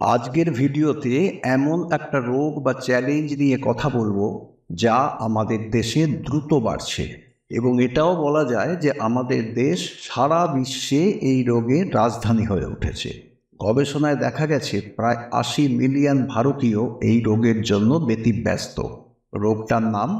আজকের ভিডিওতে এমন একটা রোগ বা চ্যালেঞ্জ নিয়ে কথা বলব যা আমাদের দেশে দ্রুত বাড়ছে এবং এটাও বলা যায় যে আমাদের দেশ সারা বিশ্বে এই রোগের রাজধানী হয়ে উঠেছে। গবেষণায় দেখা গেছে প্রায় আশি মিলিয়ন ভারতীয় এই রোগের জন্য ব্যতিব্যস্ত। রোগটার নাম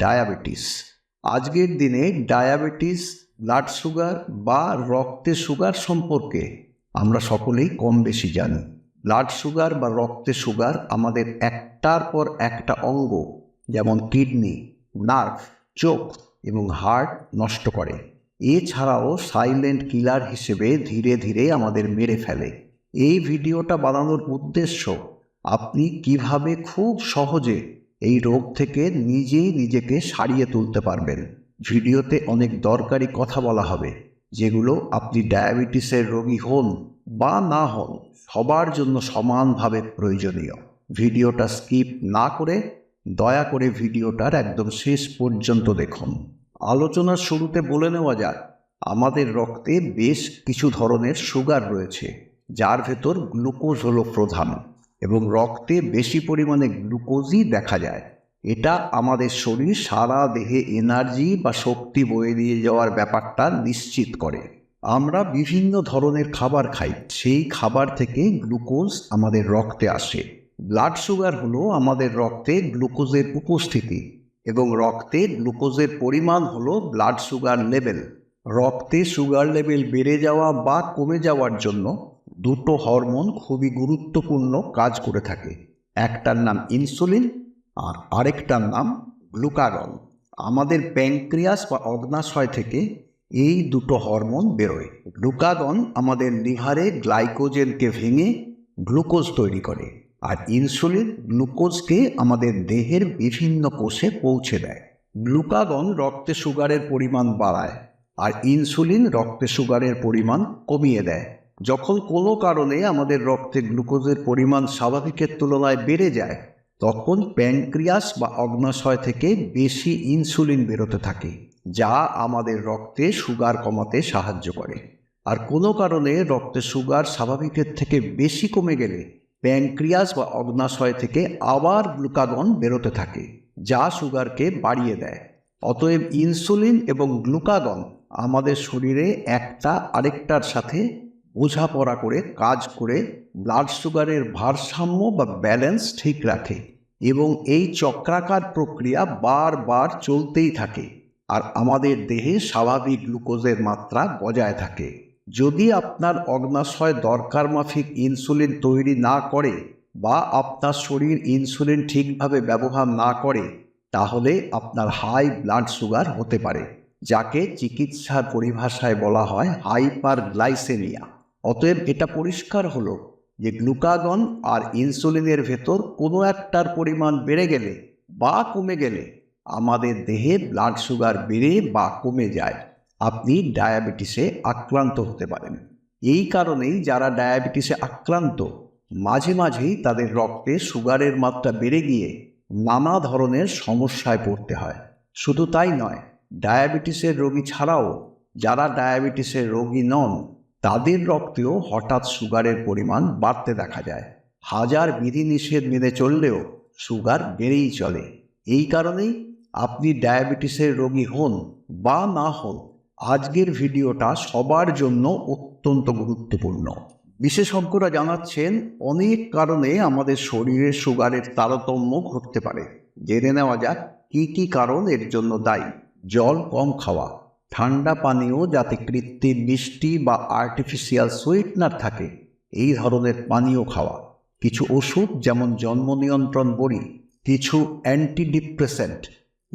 ডায়াবেটিস। আজকের দিনে ডায়াবেটিস, ব্লাড সুগার বা রক্তে সুগার সম্পর্কে আমরা সকলেই কম বেশি জানি। ব্লাড সুগার বা রক্তে সুগার আমাদের একটার পর একটা অঙ্গ, যেমন কিডনি, নার্ভ, চোখ এবং হার্ট নষ্ট করে। এছাড়াও সাইলেন্ট কিলার হিসেবে ধীরে ধীরে আমাদের মেরে ফেলে। এই ভিডিওটা বানানোর উদ্দেশ্য, আপনি কীভাবে খুব সহজে এই রোগ থেকে নিজেই নিজেকে সারিয়ে তুলতে পারবেন। ভিডিওতে অনেক দরকারি কথা বলা হবে, যেগুলো আপনি ডায়াবেটিসের রোগী হন। বা না হন সবার জন্য সমানভাবে প্রয়োজনীয়। ভিডিওটা স্কিপ না করে, দয়া করে ভিডিওটার একদম শেষ পর্যন্ত দেখুন। আলোচনার শুরুতে বলে নেওয়া যাক, আমাদের রক্তে বেশ কিছু ধরনের সুগার রয়েছে, যার ভেতর গ্লুকোজ হলো প্রধান এবং রক্তে বেশি পরিমাণে গ্লুকোজই দেখা যায়। এটা আমাদের শরীর সারা দেহে এনার্জি বা শক্তি বয়ে দিয়ে যাওয়ার ব্যাপারটা নিশ্চিত করে। আমরা বিভিন্ন ধরনের খাবার খাই। সেই খাবার থেকে গ্লুকোজ আমাদের রক্তে আসে। ব্লাড সুগার হলো আমাদের রক্তে গ্লুকোজের উপস্থিতি এবং রক্তে গ্লুকোজের পরিমাণ হলো ব্লাড সুগার লেভেল। রক্তে সুগার লেভেল বেড়ে যাওয়া বা কমে যাওয়ার জন্য দুটো হরমোন খুবই গুরুত্বপূর্ণ কাজ করে থাকে। একটার নাম ইনসুলিন আর আরেকটার নাম গ্লুকাগন আমাদের প্যাঙ্ক্রিয়াস বা অগ্নাশয় থেকে এই দুটো হরমোন বেরোয়। গ্লুকাগন আমাদের লিভারে গ্লাইকোজেনকে ভেঙে গ্লুকোজ তৈরি করে আর ইনসুলিন গ্লুকোজকে আমাদের দেহের বিভিন্ন কোষে পৌঁছে দেয়। গ্লুকাগন রক্তে সুগারের পরিমাণ বাড়ায় আর ইনসুলিন রক্তে সুগারের পরিমাণ কমিয়ে দেয়। যখন কোনো কারণে আমাদের রক্তে গ্লুকোজের পরিমাণ স্বাভাবিকের তুলনায় বেড়ে যায়, তখন প্যানক্রিয়াস বা অগ্নাশয় থেকে বেশি ইনসুলিন বেরোতে থাকে। যা আমাদের রক্তে সুগার কমাতে সাহায্য করে। আর কোনো কারণে রক্তে সুগার স্বাভাবিকের থেকে বেশি কমে গেলে প্যানক্রিয়াস বা অগ্নাশয় থেকে আবার গ্লুকাগন বেরোতে থাকে, যা সুগারকে বাড়িয়ে দেয়। অতএব ইনসুলিন এবং গ্লুকাগন আমাদের শরীরে একটা আরেকটার সাথে বোঝাপড়া করে কাজ করে ব্লাড সুগারের ভারসাম্য বা ব্যালেন্স ঠিক রাখে এবং এই চক্রাকার প্রক্রিয়া বারবার চলতেই থাকে। আর আমাদের দেহে স্বাভাবিক গ্লুকোজের মাত্রা বজায় থাকে। যদি আপনার অগ্নাশয় দরকার মাফিক ইনসুলিন তৈরি না করে বা আপনার শরীর ইনসুলিন ঠিকভাবে ব্যবহার না করে, তাহলে আপনার হাই ব্লাড সুগার হতে পারে, যাকে চিকিৎসার পরিভাষায় বলা হয় হাইপার গ্লাইসেমিয়া অতএব এটা পরিষ্কার হলো যে গ্লুকাগন আর ইনসুলিনের ভেতর কোনো একটার পরিমাণ বেড়ে গেলে বা কমে গেলে আমাদের দেহে ব্লাড সুগার বেড়ে বা কমে যায়। আপনি ডায়াবেটিসে আক্রান্ত হতে পারেন। এই কারণেই যারা ডায়াবেটিসে আক্রান্ত, মাঝে মাঝেই তাদের রক্তে সুগারের মাত্রা বেড়ে গিয়ে নানা ধরনের সমস্যায় পড়তে হয়। শুধু তাই নয় ডায়াবেটিসের রোগী ছাড়াও যারা ডায়াবেটিসের রোগী নন, তাদের রক্তেও হঠাৎ সুগারের পরিমাণ বাড়তে দেখা যায়। হাজার বিধিনিষেধ মেনে চললেও সুগার বেড়েই চলে। এই কারণেই আপনি ডায়াবেটিসের রোগী হন বা না হন, আজকের ভিডিওটা সবার জন্য অত্যন্ত গুরুত্বপূর্ণ। বিশেষজ্ঞরা জানাচ্ছেন, অনেক কারণে আমাদের শরীরে সুগারের তারতম্য ঘটতে পারে। জেনে নেওয়া যাক, কী কী কারণ এর জন্য দায়ী। জল কম খাওয়া, ঠান্ডা পানীয় যাতে কৃত্রিম মিষ্টি বা আর্টিফিশিয়াল সুইটনার থাকে, এই ধরনের পানীয় খাওয়া। কিছু ওষুধ যেমন জন্ম নিয়ন্ত্রণ বড়ি, কিছু অ্যান্টিডিপ্রেসেন্ট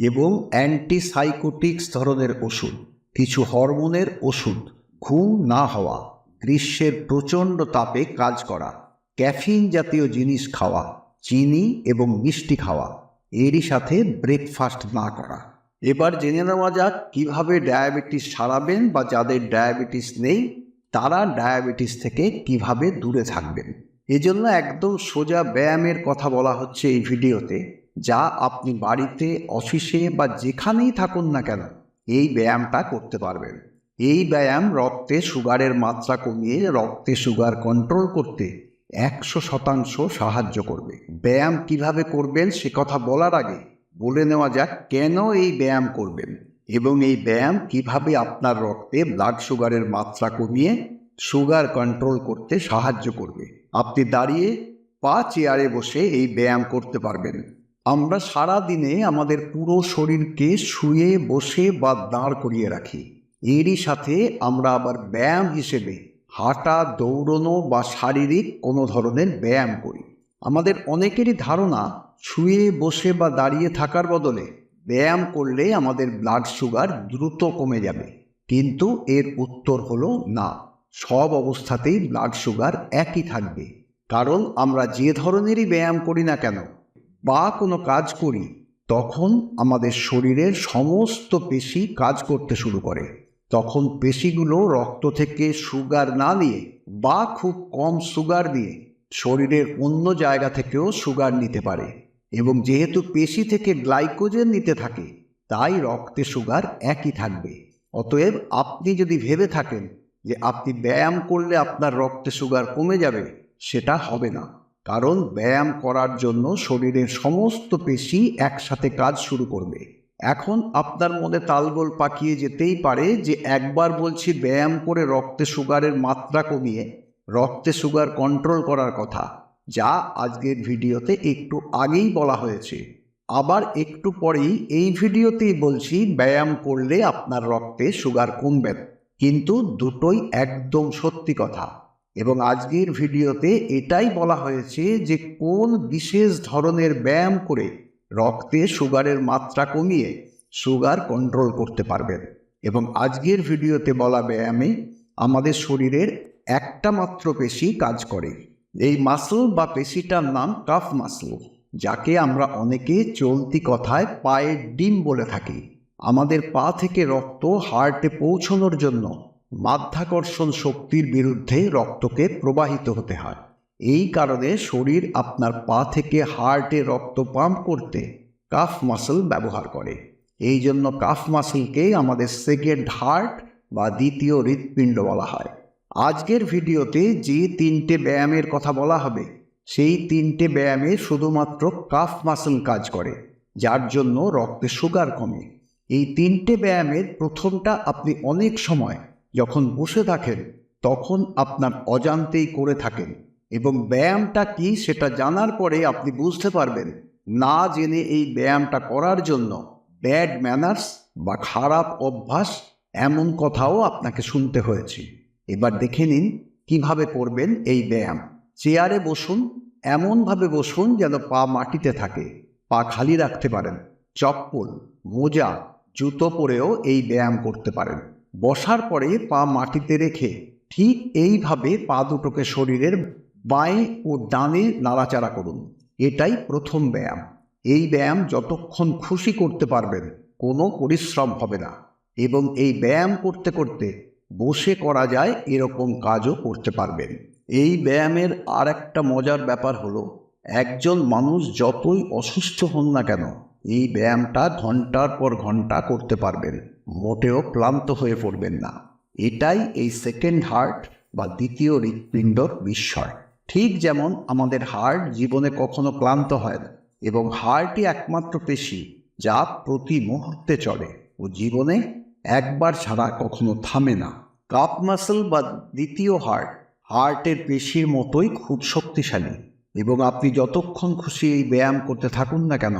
এবং অ্যান্টিসাইকোটিক্স ধরনের ওষুধ, কিছু হরমোনের ওষুধ, ঘুম না হওয়া, গ্রীষ্মের প্রচণ্ড তাপে কাজ করা, ক্যাফিন জাতীয় জিনিস খাওয়া, চিনি এবং মিষ্টি খাওয়া, এরই সাথে ব্রেকফাস্ট না করা। এবার জেনে নেওয়া যাক কীভাবে ডায়াবেটিস সারাবেন বা যাদের ডায়াবেটিস নেই, তারা ডায়াবেটিস থেকে কীভাবে দূরে থাকবেন। এজন্য একদম সোজা ব্যায়ামের কথা বলা হচ্ছে এই ভিডিওতে। যা আপনি বাড়িতে, অফিসে বা যেখানেই থাকুন না কেন, এই ব্যায়ামটা করতে পারবেন। এই ব্যায়াম রক্তে সুগারের মাত্রা কমিয়ে রক্তে সুগার কন্ট্রোল করতে একশো শতাংশ সাহায্য করবে। ব্যায়াম কীভাবে করবেন সে কথা বলার আগে বলে নেওয়া যাক কেন এই ব্যায়াম করবেন এবং এই ব্যায়াম কীভাবে আপনার রক্তে ব্লাড সুগারের মাত্রা কমিয়ে সুগার কন্ট্রোল করতে সাহায্য করবে। আপনি দাঁড়িয়ে পা চেয়ারে বসে এই ব্যায়াম করতে পারবেন। আমরা সারা দিনে আমাদের পুরো শরীরকে শুয়ে, বসে বা দাঁড় করিয়ে রাখি। এরই সাথে আমরা আবার ব্যায়াম হিসেবে হাঁটা, দৌড়নো বা শারীরিক কোনো ধরনের ব্যায়াম করি। আমাদের অনেকেরই ধারণা, শুয়ে, বসে বা দাঁড়িয়ে থাকার বদলে ব্যায়াম করলে আমাদের ব্লাড সুগার দ্রুত কমে যাবে। কিন্তু এর উত্তর হলো না। সব অবস্থাতেই ব্লাড সুগার একই থাকবে। কারণ আমরা যে ধরনেরই ব্যায়াম করি না কেন বা কোনো কাজ করি, তখন আমাদের শরীরের সমস্ত পেশি কাজ করতে শুরু করে। তখন পেশিগুলো রক্ত থেকে সুগার না নিয়ে বা খুব কম সুগার দিয়ে শরীরের অন্য জায়গা থেকেও সুগার নিতে পারে এবং যেহেতু পেশি থেকে গ্লাইকোজেন নিতে থাকে, তাই রক্তে সুগার একই থাকবে। অতএব আপনি যদি ভেবে থাকেন যে আপনি ব্যায়াম করলে আপনার রক্তে সুগার কমে যাবে, সেটা হবে না। কারণ ব্যায়াম করার জন্য শরীরের সমস্ত পেশি একসাথে কাজ শুরু করবে। এখন আপনার মনে তালগোল পাকিয়ে যেতেই পারে যে একবার বলছি ব্যায়াম করে রক্তে সুগারের মাত্রা কমিয়ে রক্তে সুগার কন্ট্রোল করার কথা, যা আজকের ভিডিওতে একটু আগেই বলা হয়েছে। আবার একটু পরেই এই ভিডিওতেই বলছি ব্যায়াম করলে আপনার রক্তে সুগার কমবে না। কিন্তু দুটোই একদম সত্যি কথা। এবং আজকের ভিডিওতে এটাই বলা হয়েছে যে কোন বিশেষ ধরনের ব্যায়াম করে রক্তে সুগারের মাত্রা কমিয়ে সুগার কন্ট্রোল করতে পারবেন। এবং আজকের ভিডিওতে বলা ব্যায়ামে আমাদের শরীরের একটা মাত্র পেশি কাজ করে। এই মাসল বা পেশিটার নাম কাফ মাসল যাকে আমরা অনেকে চলতি কথায় পায়ের ডিম বলে থাকি। আমাদের পা থেকে রক্ত হার্টে পৌঁছানোর জন্য মাধ্যাকর্ষণ শক্তির বিরুদ্ধে রক্তকে প্রবাহিত হতে হয়। এই কারণে শরীর আপনার পা থেকে হার্টে রক্ত পাম্প করতে কাফ মাসল ব্যবহার করে। এই জন্য কাফ মাসলকে আমাদের সেকেন্ড হার্ট বা দ্বিতীয় হৃৎপিণ্ড বলা হয়। আজকের ভিডিওতে যে তিনটে ব্যায়ামের কথা বলা হবে, সেই তিনটে ব্যায়ামে শুধুমাত্র কাফ মাসল কাজ করে, যার জন্য রক্তে সুগার কমে। এই তিনটে ব্যায়ামের প্রথমটা আপনি অনেক সময় যখন বসে থাকেন, তখন আপনার অজান্তেই করে থাকেন এবং ব্যায়ামটা কি সেটা জানার পরে আপনি বুঝতে পারবেন, না জেনে এই ব্যায়ামটা করার জন্য ব্যাড ম্যানার্স বা খারাপ অভ্যাস এমন কথাও আপনাকে শুনতে হয়েছে। এবার দেখে নিন কীভাবে করবেন এই ব্যায়াম। চেয়ারে বসুন, এমনভাবে বসুন যেন পা মাটিতে থাকে, পা খালি রাখতে পারেন, চপ্পল, মোজা, জুতো পরেও এই ব্যায়াম করতে পারেন। বসার পরে পা মাটিতে রেখে ঠিক এইভাবে পা দুটোকে শরীরের বাঁয়ে ও ডানে নাড়াচাড়া করুন। এটাই প্রথম ব্যায়াম। এই ব্যায়াম যতক্ষণ খুশি করতে পারবেন, কোনো পরিশ্রম হবে না। এবং এই ব্যায়াম করতে করতে বসে করা যায় এরকম কাজও করতে পারবেন। এই ব্যায়ামের আর একটা মজার ব্যাপার হলো, একজন মানুষ যতই অসুস্থ হন না কেন, এই ব্যায়ামটা ঘণ্টার পর ঘণ্টা করতে পারবেন। মোটেও ক্লান্ত হয়ে পড়বেন না। এটাই এই সেকেন্ড হার্ট বা দ্বিতীয় হৃৎপিণ্ডর বিস্ময়। ঠিক যেমন আমাদের হার্ট জীবনে কখনো ক্লান্ত হয় না এবং হার্টই একমাত্র পেশি যা প্রতি মুহূর্তে চলে ও জীবনে একবার ছাড়া কখনো থামে না। কাপ মাসল বা দ্বিতীয় হার্ট হার্টের পেশির মতোই খুব শক্তিশালী এবং আপনি যতক্ষণ খুশি এই ব্যায়াম করতে থাকুন না কেন,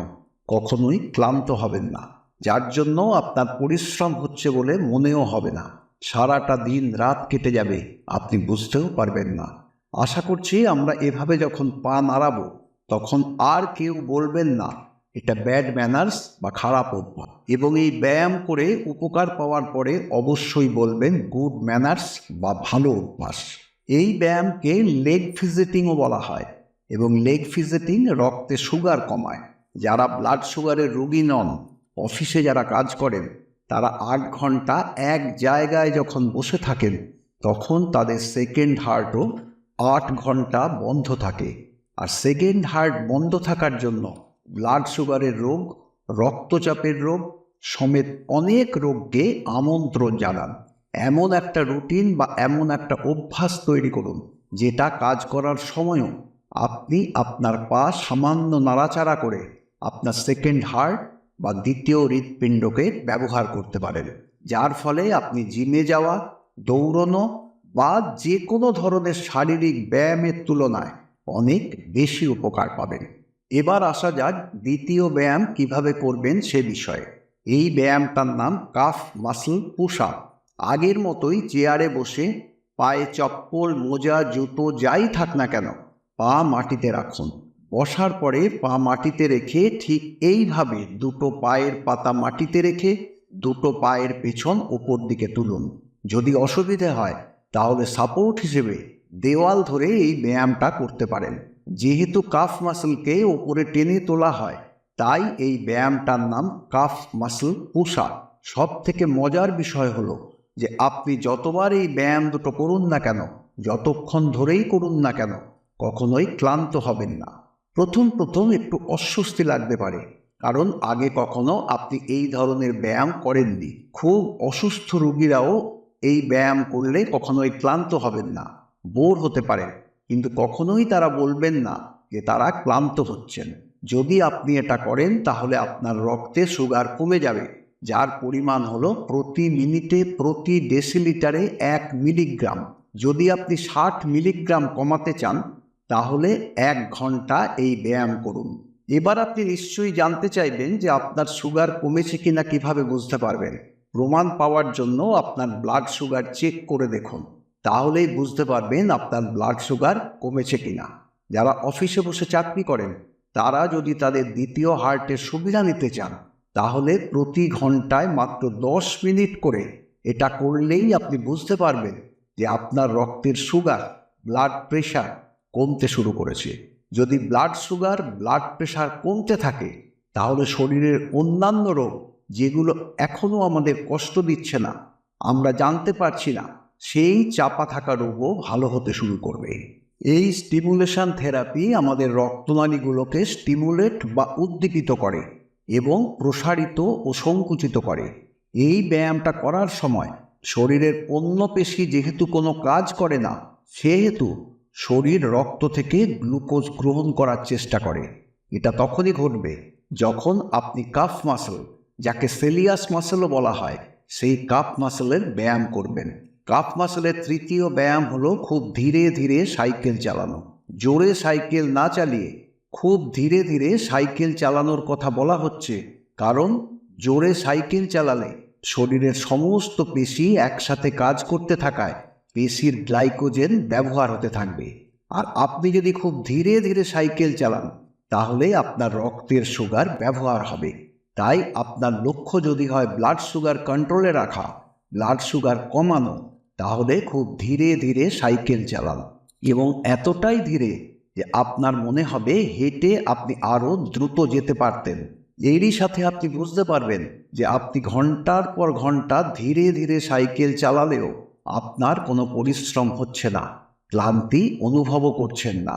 কখনোই ক্লান্ত হবেন না। যার জন্য আপনার পরিশ্রম হচ্ছে বলে মনেও হবে না। সারাটা দিন রাত কেটে যাবে, আপনি বুঝতেও পারবেন না। আশা করছি আমরা এভাবে যখন পা নাড়াবো, তখন আর কেউ বলবেন না, এটা ব্যাড ম্যানার্স বা খারাপ অভ্যাস। এবং এই ব্যায়াম করে উপকার পাওয়ার পরে অবশ্যই বলবেন গুড ম্যানার্স বা ভালো অভ্যাস। এই ব্যায়ামকে লেগ ফিজিটিংও বলা হয় এবং লেগ ফিজিটিং রক্তে সুগার কমায়। যারা ব্লাড সুগারের রোগী নন অফিসে যারা কাজ করেন, তারা আট ঘণ্টা এক জায়গায় যখন বসে থাকেন, তখন তাদের সেকেন্ড হার্টও আট ঘণ্টা বন্ধ থাকে। আর সেকেন্ড হার্ট বন্ধ থাকার জন্য ব্লাড সুগারের রোগ, রক্তচাপের রোগ সমেত অনেক রোগকে আমন্ত্রণ জানান। এমন একটা রুটিন বা এমন একটা অভ্যাস তৈরি করুন, যেটা কাজ করার সময়ও আপনি আপনার পা সামান্য নাড়াচাড়া করে আপনার সেকেন্ড হার্ট বা দ্বিতীয় হৃৎপিণ্ডকে ব্যবহার করতে পারেন, যার ফলে আপনি জিমে যাওয়া, দৌড়নো বা যে কোনো ধরনের শারীরিক ব্যায়ামের তুলনায় অনেক বেশি উপকার পাবেন। এবার আসা যাক দ্বিতীয় ব্যায়াম কীভাবে করবেন সে বিষয়ে। এই ব্যায়ামটার নাম কাফ মাসল পুশ আগের মতোই চেয়ারে বসে পায়ে চপ্পল, মোজা, জুতো যাই থাক না কেন, পা মাটিতে রাখুন। বসার পরে পা মাটিতে রেখে ঠিক এইভাবে দুটো পায়ের পাতা মাটিতে রেখে দুটো পায়ের পেছন ওপর দিকে তুলুন। যদি অসুবিধে হয়, তাহলে সাপোর্ট হিসেবে দেওয়াল ধরে এই ব্যায়ামটা করতে পারেন। যেহেতু কাফ মাসলকে ওপরে টেনে তোলা হয়, তাই এই ব্যায়ামটার নাম কাফ মাসল পুষা সব থেকে মজার বিষয় হলো যে আপনি যতবার এই ব্যায়াম দুটো করুন না কেন, যতক্ষণ ধরেই করুন না কেন, কখনোই ক্লান্ত হবেন না। প্রথম প্রথম একটু অস্বস্তি লাগতে পারে। কারণ আগে কখনো আপনি এই ধরনের ব্যায়াম করেননি। খুব অসুস্থ রোগীরাও এই ব্যায়াম করলে কখনোই ক্লান্ত হবেন না, বোর হতে পারেন। কিন্তু কখনোই তারা বলবেন না যে তারা ক্লান্ত হচ্ছেন। যদি আপনি এটা করেন, তাহলে আপনার রক্তে সুগার কমে যাবে, যার পরিমাণ হলো প্রতি মিনিটে প্রতি ডেসিলিটারে এক মিলিগ্রাম যদি আপনি ষাট মিলিগ্রাম কমাতে চান তাহলে এক ঘণ্টা এই ব্যায়াম করুন। এবার আপনি নিশ্চয়ই জানতে চাইবেন যে আপনার সুগার কমেছে কিনা কীভাবে বুঝতে পারবেন। প্রমাণ পাওয়ার জন্য আপনার ব্লাড সুগার চেক করে দেখুন। তাহলেই বুঝতে পারবেন আপনার ব্লাড সুগার কমেছে কিনা। যারা অফিসে বসে চাকরি করেন, তারা যদি তাদের দ্বিতীয় হার্টের সুবিধা নিতে চান, তাহলে প্রতি ঘন্টায় মাত্র দশ মিনিট করে এটা করলেই আপনি বুঝতে পারবেন যে আপনার রক্তের সুগার ব্লাড প্রেশার কমতে শুরু করেছে। যদি ব্লাড সুগার ব্লাড প্রেশার কমতে থাকে, তাহলে শরীরের অন্যান্য রোগ, যেগুলো এখনও আমাদের কষ্ট দিচ্ছে না, আমরা জানতে পারছি না, সেই চাপা থাকা রোগও ভালো হতে শুরু করবে। এই স্টিমুলেশন থেরাপি আমাদের রক্তনালীগুলোকে স্টিমুলেট বা উদ্দীপিত করে এবং প্রসারিত ও সংকুচিত করে। এই ব্যায়ামটা করার সময় শরীরের অন্য পেশি যেহেতু কোনো কাজ করে না, সেহেতু শরীর রক্ত থেকে গ্লুকোজ গ্রহণ করার চেষ্টা করে। এটা তখনই ঘটবে যখন আপনি কাফ মাসল, যাকে সেলিয়াস মাসলও বলা হয়, সেই কাফ মাসলের ব্যায়াম করবেন। কাফ মাসলের তৃতীয় ব্যায়াম হলো খুব ধীরে ধীরে সাইকেল চালানো। জোরে সাইকেল না চালিয়ে খুব ধীরে ধীরে সাইকেল চালানোর কথা বলা হচ্ছে, কারণ জোরে সাইকেল চালালে শরীরের সমস্ত পেশি একসাথে কাজ করতে থাকায় পেশির গ্লাইকোজেন ব্যবহার হতে থাকবে। আর আপনি যদি খুব ধীরে ধীরে সাইকেল চালান, তাহলে আপনার রক্তের সুগার ব্যবহার হবে। তাই আপনার লক্ষ্য যদি হয় ব্লাড সুগার কন্ট্রোলে রাখা, ব্লাড সুগার কমানো, তাহলে খুব ধীরে ধীরে সাইকেল চালান। এবং এতটাই ধীরে যে আপনার মনে হবে হেঁটে আপনি আরও দ্রুত যেতে পারতেন। এরই সাথে আপনি বুঝতে পারবেন যে আপনি ঘণ্টার পর ঘণ্টা ধীরে ধীরে সাইকেল চালালেও আপনার কোনো পরিশ্রম হচ্ছে না, ক্লান্তি অনুভবও করছেন না।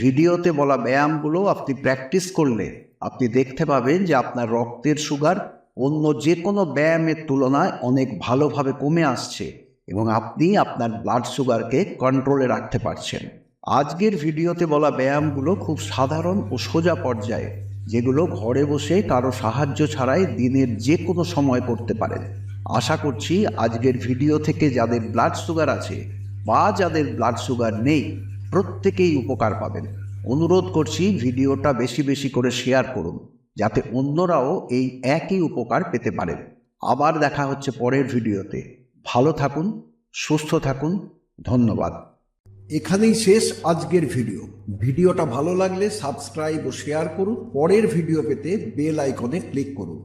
ভিডিওতে বলা ব্যায়ামগুলো আপনি প্র্যাকটিস করলে আপনি দেখতে পাবেন যে আপনার রক্তের সুগার অন্য যে কোনো ব্যায়ামের তুলনায় অনেক ভালোভাবে কমে আসছে এবং আপনি আপনার ব্লাড সুগারকে কন্ট্রোলে রাখতে পারছেন। আজকের ভিডিওতে বলা ব্যায়ামগুলো খুব সাধারণ ও সোজা পর্যায়ে, যেগুলো ঘরে বসে কারও সাহায্য ছাড়াই দিনের যে কোনো সময় করতে পারেন। আশা করছি আজকের ভিডিও থেকে যাদের ব্লাড সুগার আছে বা যাদের ব্লাড সুগার নেই, প্রত্যেকেই উপকার পাবেন। অনুরোধ করছি ভিডিওটা বেশি বেশি করে শেয়ার করুন, যাতে অন্যরাও এই একই উপকার পেতে পারেন। আবার দেখা হচ্ছে পরের ভিডিওতে। ভালো থাকুন, সুস্থ থাকুন, ধন্যবাদ। এখানেই শেষ আজকের ভিডিও। ভিডিওটা ভালো লাগলে সাবস্ক্রাইব ও শেয়ার করুন। পরের ভিডিও পেতে বেল আইকনে ক্লিক করুন।